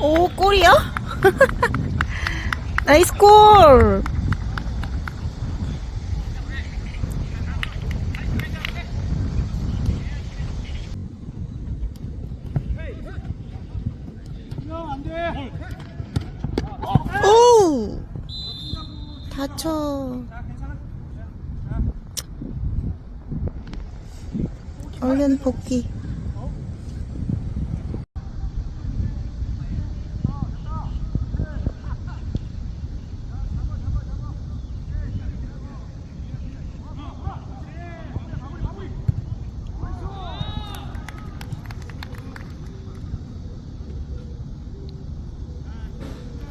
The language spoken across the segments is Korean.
오, 골이야? 나이스 골! 오! 다쳐. 얼른 복귀.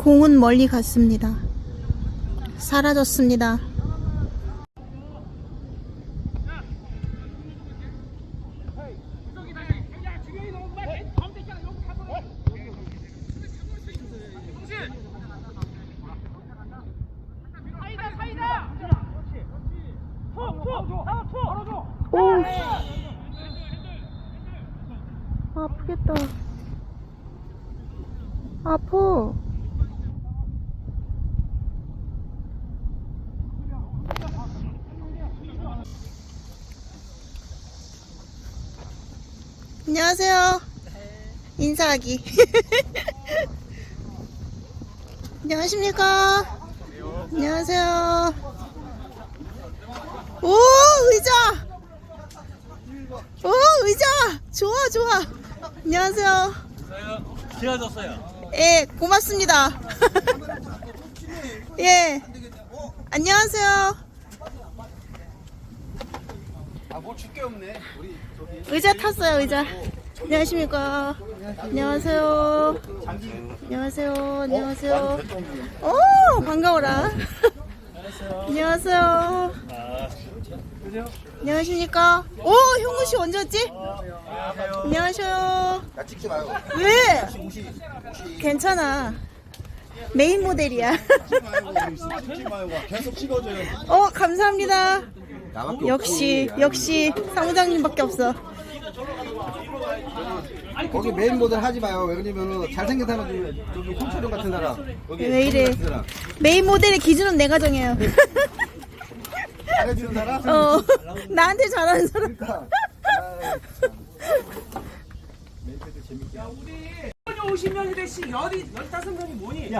공은 멀리 갔습니다. 사라졌습니다. 오, 아프겠다. 아파. 안녕하세요. 인사하기. 안녕하십니까? 안녕하세요. 오, 의자! 오, 의자! 좋아, 좋아. 안녕하세요. 지어졌어요. 예, 고맙습니다. 예. 안녕하세요. 아뭐 줄 게 없네. 우리 저기 의자 탔어요, 의자. 안녕하십니까. 안녕하세요. 안녕하세요. 안녕하세요. 오, 반가워라. 안녕하세요. 안녕하십니까. 오, 형구 씨 언제 왔지? 안녕하세요. 나 찍지 마요. 왜? 괜찮아. 메인 모델이야. 찍지 말고 찍지 말고 계속 찍어줘요. 어, 감사합니다. 나밖에 역시, 역시 사무장님밖에 없어. 거기 메인 모델 하지 마요. 왜냐면은 잘생긴 사람 중에 저기 홍철영 같은 사람. 여기 왜 이래? 같은 사람. 메인 모델의 기준은 내가 정해요. 잘해주는 사람. 어, 나한테 잘하는 사람. 그러니까. 참. 멘트도 재밌게. 오시면 희대씨 열이 열다섯 명이 뭐니?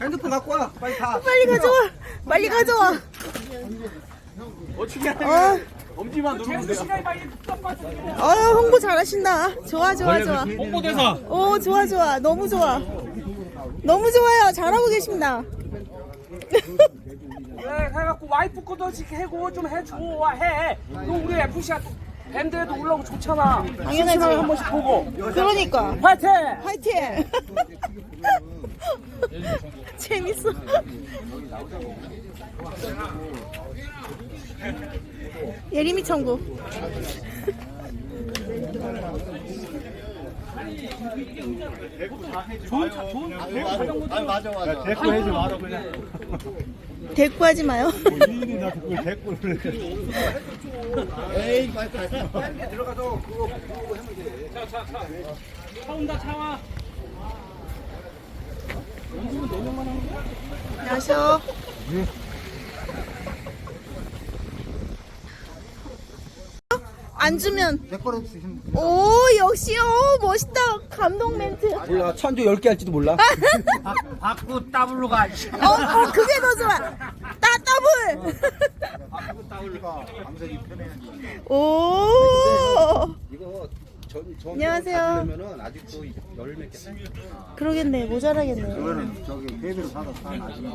핸드폰 갖고 와. 빨리 가. 빨리 가져와. 빨리 가져와. 어떻게 어, 엄지만 누르면 돼요. 어, 홍보 잘하신다. 좋아, 좋아, 좋아. 홍보대사. 오, 좋아, 좋아. 너무 좋아. 너무 좋아요. 잘하고 계십니다. 네, 그래갖고 와이프 거도 지금 해고 좀 해줘 해. 너 우리 FC야 또 밴드에도 올라오고 좋잖아. 당연하지. 한 번씩 보고. 그러니까. 화이팅! 화이팅! 재밌어. 예림이 천국. 아니 맞아 맞아. 대꾸 해지 마라 그냥. 대꾸하지 마요. 일이나 듣고 대꾸를. 에이 빨리 빨리. 들어가서 그거 차 온다 차와. 안녕하세요. 안 주면 내 거로 주시면. 오 역시 오 멋있다 감동 멘트. 몰라 천조 10개 할지도 몰라. 바꾸 따블로 가. 어, 어 그게 더 좋아. 따 더블. 방석이 편해. 오. 이거 전, 전 안녕하세요. 아직도 열몇 개. 그러겠네 모자라겠네. 그거는 저기 회비로 사서 사 나중에.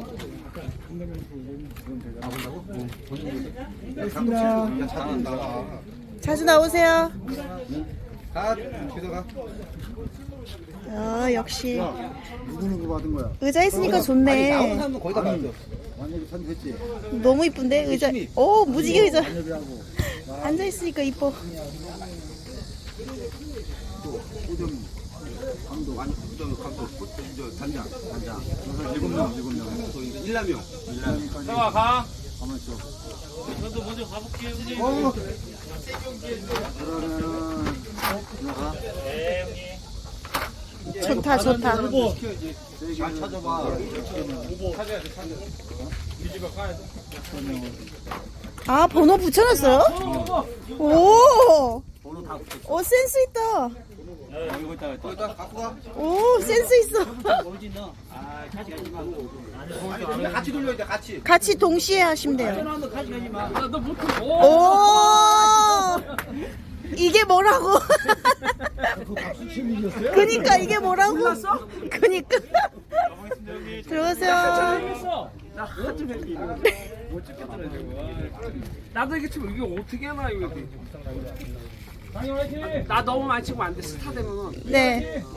나본다고? 야, 가끔씩 야, 자주 나와. 자주 나오세요. 가, 뒤에가 아 역시 누구 누구 받은 거야? 의자 있으니까 나온 좋네. 사람은 거의 다 받았어. 완전히 선됐지. 너무 이쁜데 의자. 오 무지개 의자. 앉아 있으니까 이뻐. 감독 아니 오점 감독 저 단장 단장 일곱 명 일곱 명. 또 이제 일라명. 자 가. 가만 있어. 저도 먼저 가볼게요. 형님. 어. 그러면은 들어가. 네 형님. 좋다 좋다. 잘 찾아봐. 아 번호 붙여놨어요? 오. 오 센스 있다. 거기다 갖고 가. 오 센스 있어. 같이 돌려야 돼, 같이. 같이 동시에 하시면 돼요. 오. 오 이게 뭐라고? 그니까 이게 뭐라고? 그니까 들어가세요. 나도 이게 지금 이게 어떻게 하나 이거. 나 너무 많이 치면 안 돼. 스타 되면은. 네.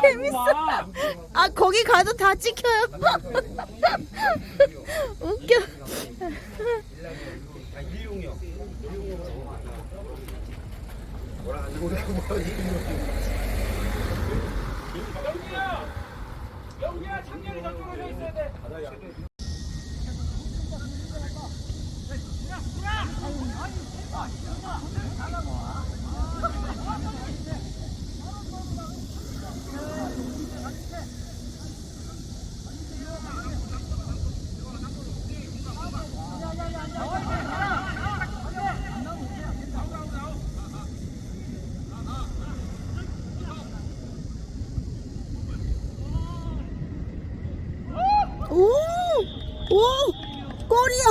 재밌어. 와. 아 거기 가도 다 찍혀요. 웃겨. 영기야 작년에 저쪽으로 서 있어야 돼. 오, 오, 꼬리야.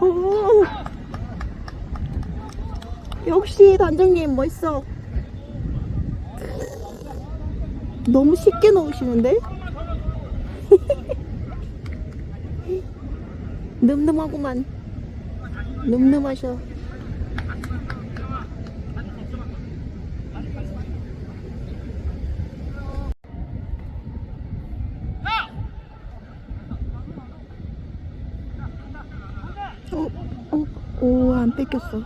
오. 역시 단장님 멋있어. 너무 쉽게 넣으시는데? 늠름하구만. 늠름하셔. 어, 어, 오, 안 뺏겼어.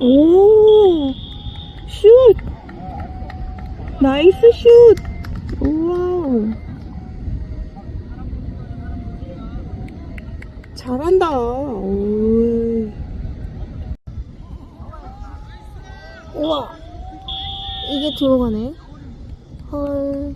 오, 슛! 나이스 슛! 우와. 잘한다. 오. 우와. 이게 들어가네. 헐.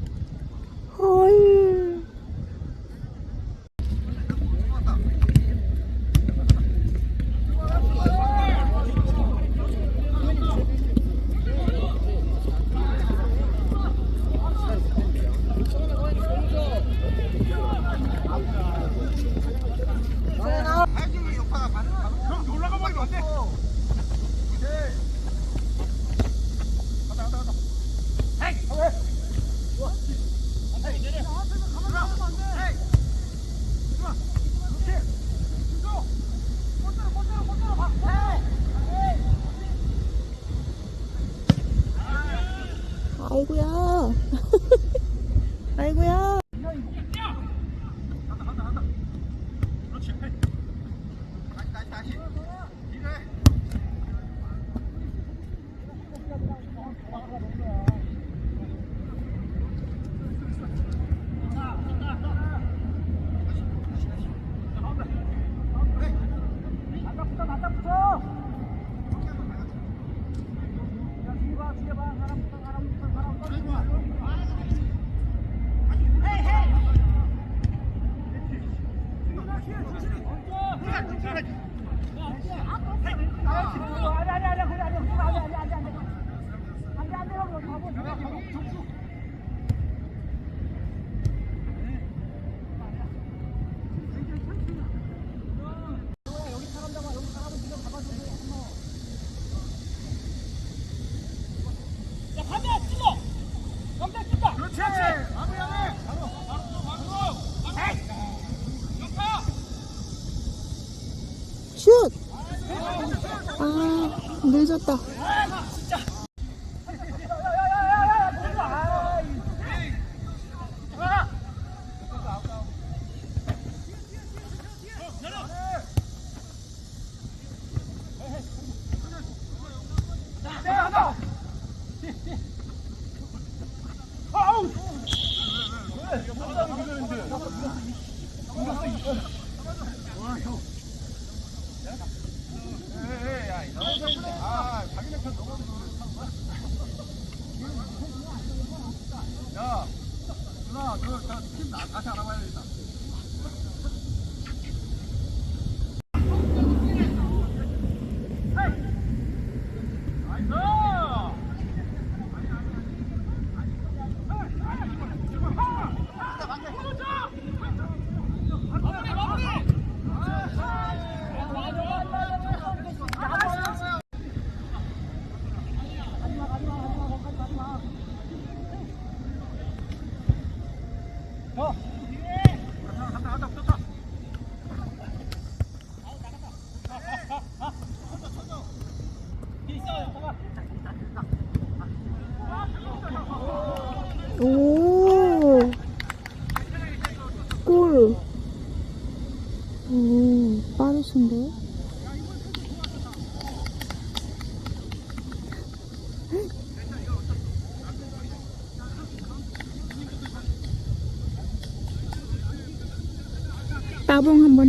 아 늦었다. 오. 골. 오, 빠르신데? 따봉 한번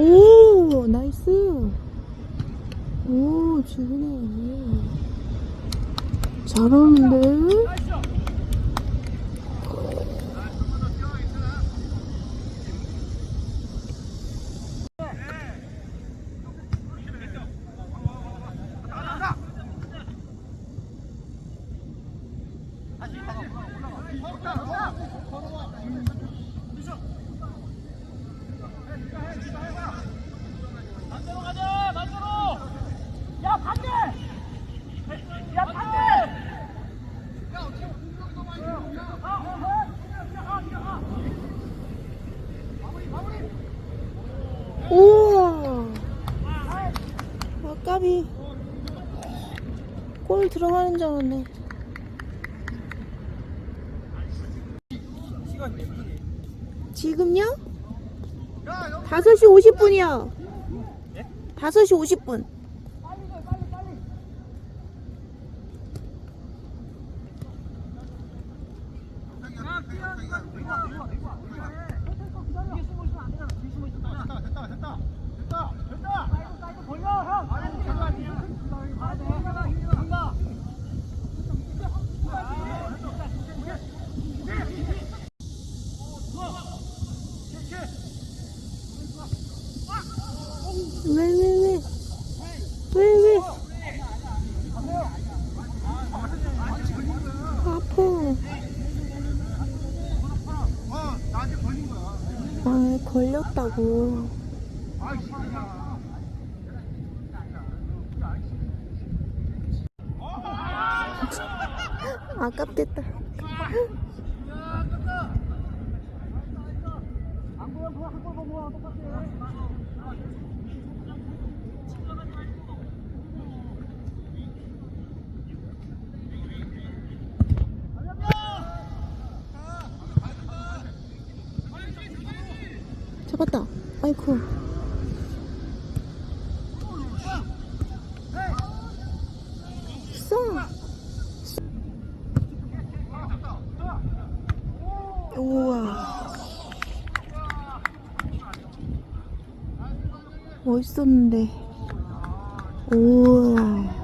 오, 나이스. 오, 지근해. 잘하는데? 우와. 아, 까비. 골 들어가는 줄 알았네. 지금요? 5시 50분이요. 5시 50분. 걸렸다고. 아깝겠다. 잡았다. 아이쿠. 써. 우와. 멋있었는데. 우와.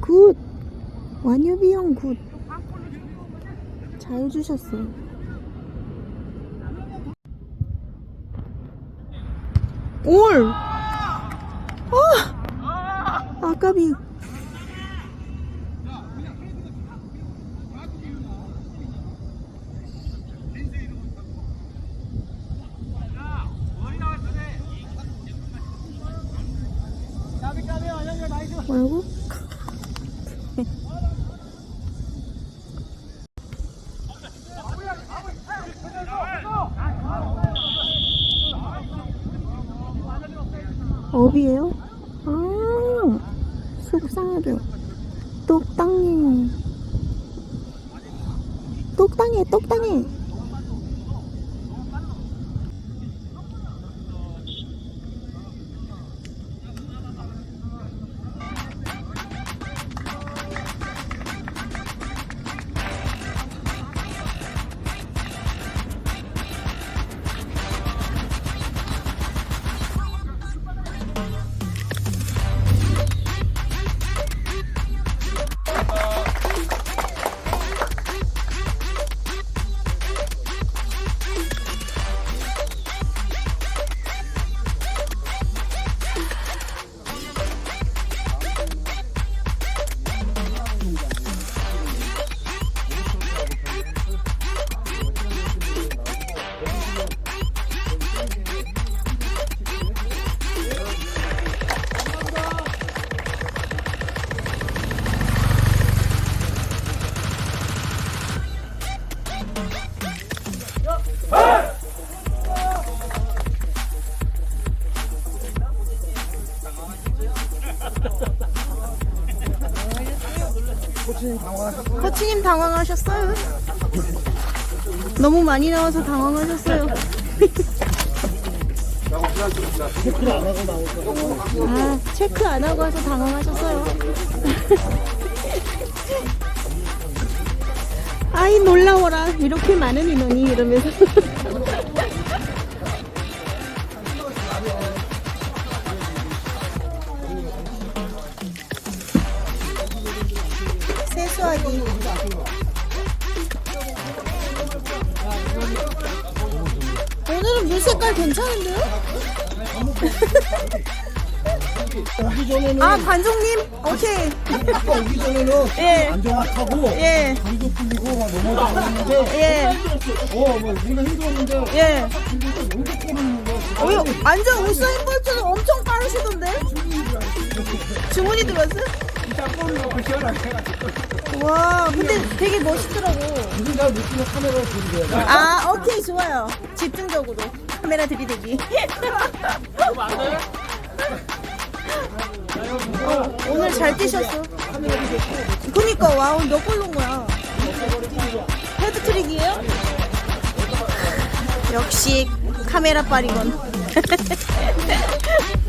굿. 완유비 형 굿. 잘 주셨어. 올! 아! 아까비. 뭐라고? 업이에요? 많이 나와서 당황하셨어요. 아, 체크 안 하고 와서 당황하셨어요. 아이, 놀라워라. 이렇게 많은 인원이 이러면서. 세수하기. 물 색깔 괜찮은데요? 아 관종님 오케이 아까 오기 전에는 예 안 정확하고 예, 감도 풀리고 막 넘어졌는데 예, 어뭐 우리가 힘들었는데 예. 근데 연속 보는 거 어, 완전 우사인 볼트는 엄청 빠르시던데? 주문이 들어왔어요? 와, 근데 되게 멋있더라고. 우리가 느끼는 카메라를 보는 거야 아, 오케이, 좋아요. 집중적으로. 카메라 들이대기. 어, 오늘 잘 뛰셨어. 그니까, 와, 오늘 몇골 넣은 거야? 헤드트릭이에요? 역시 카메라 빨이건.